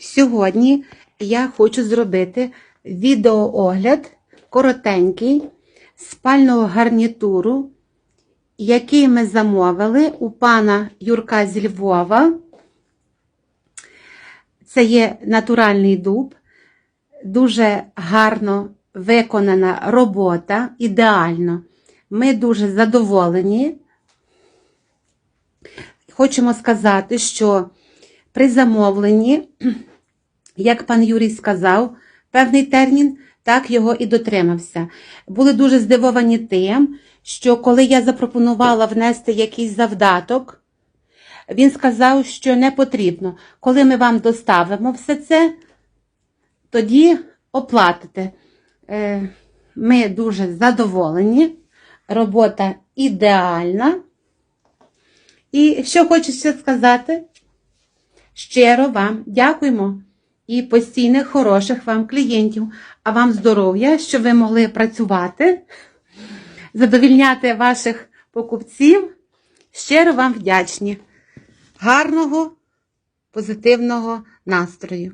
Сьогодні я хочу зробити відеоогляд коротенький спального гарнітуру, який ми замовили у пана Юрка зі Львова. Це є натуральний дуб, дуже гарно виконана робота, ідеально. Ми дуже задоволені. Хочемо сказати, що при замовленні, як пан Юрій сказав, певний термін, так його і дотримався. Були дуже здивовані тим, що коли я запропонувала внести якийсь завдаток, він сказав, що не потрібно. Коли ми вам доставимо все це, тоді оплатите. Е, Ми дуже задоволені. Робота ідеальна. І що хочеться сказати? Щиро вам дякуємо і постійних хороших вам клієнтів, а вам здоров'я, щоб ви могли працювати, задовільняти ваших покупців. Щиро вам вдячні. Гарного, позитивного настрою.